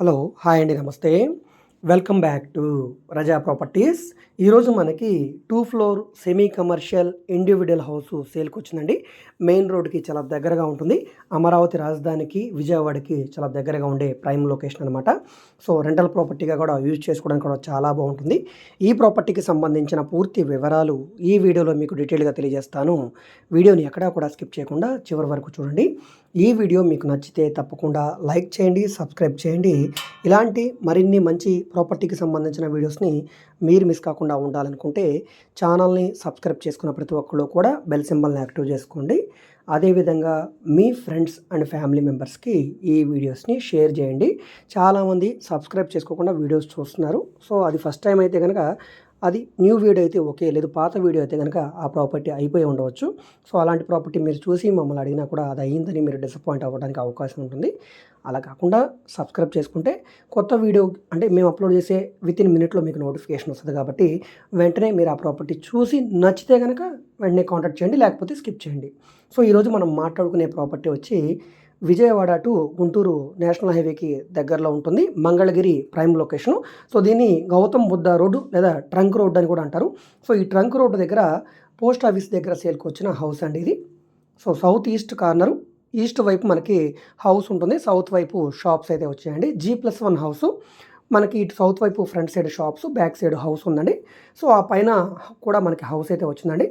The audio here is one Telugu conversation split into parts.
హలో హాయ్ అండి namaste. Welcome back to Raza properties. ఈరోజు మనకి two floor semi commercial individual house సేల్కి వచ్చిందండి మెయిన్ రోడ్కి చాలా దగ్గరగా ఉంటుంది. అమరావతి రాజధానికి విజయవాడకి చాలా దగ్గరగా ఉండే ప్రైమ్ లొకేషన్ అనమాట సో రెంటల్ ప్రాపర్టీగా కూడా యూజ్ చేసుకోవడానికి కూడా చాలా బాగుంటుంది. ఈ ప్రాపర్టీకి సంబంధించిన పూర్తి వివరాలు ఈ వీడియోలో మీకు డీటెయిల్గా తెలియజేస్తాను. వీడియోని ఎక్కడా కూడా స్కిప్ చేయకుండా చివరి వరకు చూడండి. ఈ వీడియో మీకు నచ్చితే తప్పకుండా లైక్ చేయండి సబ్స్క్రైబ్ చేయండి. ఇలాంటి మరిన్ని మంచి ప్రాపర్టీకి సంబంధించిన వీడియోస్ని మీరు మిస్ కాకుండా ఉండాలనుకుంటే ఛానల్ని సబ్స్క్రైబ్ చేసుకున్న ప్రతి ఒక్కరు కూడా బెల్ సింబల్ని యాక్టివ్ చేసుకోండి. అదేవిధంగా మీ ఫ్రెండ్స్ అండ్ ఫ్యామిలీ మెంబర్స్కి ఈ వీడియోస్ని షేర్ చేయండి. చాలామంది సబ్స్క్రైబ్ చేసుకోకుండా వీడియోస్ చూస్తున్నారు. సో అది ఫస్ట్ టైం అయితే కనుక అది న్యూ వీడియో అయితే ఓకే లేదు పాత వీడియో అయితే కనుక ఆ ప్రాపర్టీ అయిపోయి ఉండవచ్చు. సో అలాంటి ప్రాపర్టీ మీరు చూసి మమ్మల్ని అడిగినా కూడా అది అయ్యిందని మీరు డిసప్పాయింట్ అవ్వడానికి అవకాశం ఉంటుంది. అలా కాకుండా సబ్స్క్రైబ్ చేసుకుంటే కొత్త వీడియో అంటే మేము అప్లోడ్ చేసే విత్ ఇన్ మినిట్లో మీకు నోటిఫికేషన్ వస్తుంది కాబట్టి వెంటనే మీరు ఆ ప్రాపర్టీ చూసి నచ్చితే కనుక వెంటనే కాంటాక్ట్ చేయండి లేకపోతే స్కిప్ చేయండి. సో ఈరోజు మనం మాట్లాడుకునే ప్రాపర్టీ వచ్చి విజయవాడ టు గుంటూరు నేషనల్ హైవేకి దగ్గరలో ఉంటుంది. Mangalagiri prime location. సో దీన్ని గౌతమ్ బుద్ధ రోడ్డు లేదా ట్రంక్ రోడ్ అని కూడా అంటారు. సో ఈ ట్రంక్ రోడ్డు దగ్గర పోస్ట్ ఆఫీస్ దగ్గర సేల్కి వచ్చిన హౌస్ అండి ఇది. So south east corner. East వైపు మనకి హౌస్ ఉంటుంది. సౌత్ వైపు షాప్స్ అయితే వచ్చాయండి. G plus one house. మనకి ఇటు సౌత్ వైపు front side shops back side house ఉందండి. సో ఆ పైన కూడా మనకి హౌస్ అయితే వచ్చిందండి.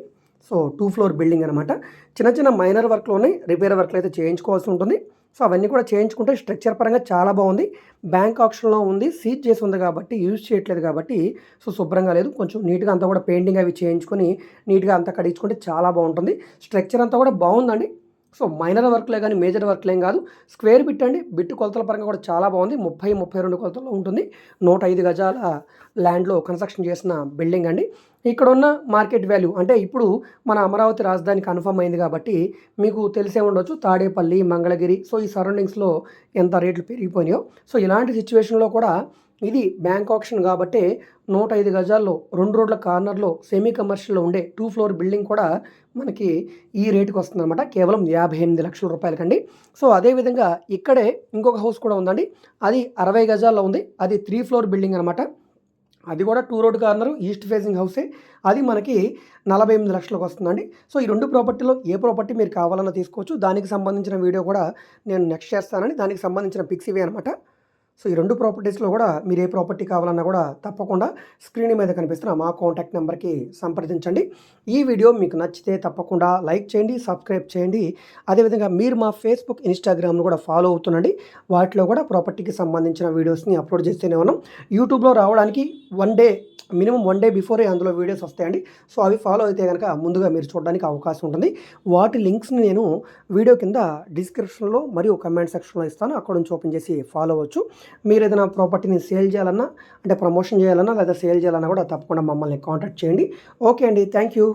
సో టూ ఫ్లోర్ బిల్డింగ్ అనమాట చిన్న చిన్న మైనర్ వర్క్లోనే రిపేర్ వర్క్లు అయితే చేయించుకోవాల్సి ఉంటుంది. సో అవన్నీ కూడా చేయించుకుంటే స్ట్రక్చర్ పరంగా చాలా బాగుంది. బ్యాంక్ ఆప్షన్లో ఉంది సీజ్ చేసి ఉంది కాబట్టి యూజ్ చేయట్లేదు కాబట్టి సో శుభ్రంగా లేదు. కొంచెం నీట్గా అంతా కూడా పెయింటింగ్ అవి చేయించుకొని నీట్గా అంతా కడిగించుకుంటే చాలా బాగుంటుంది. స్ట్రక్చర్ అంతా కూడా బాగుందండి. సో మైనర్ వర్క్లే కానీ మేజర్ వర్క్లేం కాదు. స్క్వేర్ బిట్ అండి. బిట్ కొలతల పరంగా కూడా చాలా బాగుంది. ముప్పై ముప్పై రెండు కొలతల్లో ఉంటుంది. నూట ఐదు గజాల ల్యాండ్లో కన్స్ట్రక్షన్ చేసిన బిల్డింగ్ అండి. ఇక్కడ ఉన్న మార్కెట్ వాల్యూ అంటే ఇప్పుడు మన అమరావతి రాజధాని కన్ఫర్మ్ అయింది కాబట్టి మీకు తెలిసే ఉండొచ్చు. తాడేపల్లి మంగళగిరి సో ఈ సరౌండింగ్స్లో ఎంత రేట్లు పెరిగిపోయినాయో. సో ఇలాంటి సిచ్యువేషన్లో కూడా ఇది బ్యాంక్ ఆప్షన్ కాబట్టి నూట ఐదు గజాల్లో రెండు రోడ్ల కార్నర్లో సెమీ కమర్షియల్లో ఉండే టూ ఫ్లోర్ బిల్డింగ్ కూడా మనకి ఈ రేటుకి వస్తుందన్నమాట. కేవలం యాభై ఎనిమిది లక్షల రూపాయలకండి. సో అదేవిధంగా ఇక్కడే ఇంకొక హౌస్ కూడా ఉందండి. అది అరవై గజాల్లో ఉంది. అది త్రీ ఫ్లోర్ బిల్డింగ్ అనమాట అది కూడా two road corner east facing హౌసే అది మనకి నలభై ఎనిమిది లక్షలకు వస్తుందండి. సో ఈ రెండు ప్రాపర్టీలో ఏ ప్రాపర్టీ మీరు కావాలన్నా తీసుకోవచ్చు. దానికి సంబంధించిన వీడియో కూడా నేను నెక్స్ట్ చేస్తానని దానికి సంబంధించిన పిక్స్ ఇవే అనమాట సో ఈ రెండు ప్రాపర్టీస్లో కూడా మీరు ఏ ప్రాపర్టీ కావాలన్నా కూడా తప్పకుండా స్క్రీన్ మీద కనిపిస్తున్న మా కాంటాక్ట్ నెంబర్కి సంప్రదించండి. ఈ వీడియో మీకు నచ్చితే తప్పకుండా లైక్ చేయండి సబ్స్క్రైబ్ చేయండి. అదేవిధంగా మీరు మా ఫేస్బుక్ ఇన్స్టాగ్రామ్ను కూడా ఫాలో అవుతుండండి. వాటిలో కూడా ప్రాపర్టీకి సంబంధించిన వీడియోస్ని అప్లోడ్ చేస్తూనే ఉన్నాం. యూట్యూబ్లో రావడానికి one day minimum one day before అందులో వీడియోస్ వస్తాయండి. సో అవి ఫాలో అయితే కనుక ముందుగా మీరు చూడడానికి అవకాశం ఉంటుంది. వాటి లింక్స్ని నేను వీడియో కింద డిస్క్రిప్షన్లో మరియు కమెంట్ సెక్షన్లో ఇస్తాను. అక్కడ నుంచి ఓపెన్ చేసి ఫాలో అవ్వచ్చు. మీరు ఏదైనా ప్రాపర్టీని సేల్ చేయాలన్నా అంటే ప్రమోషన్ చేయాలన్నా లేదా సేల్ చేయాలన్నా కూడా తప్పకుండా మమ్మల్ని కాంటాక్ట్ చేయండి. ఓకే అండి. Thank you.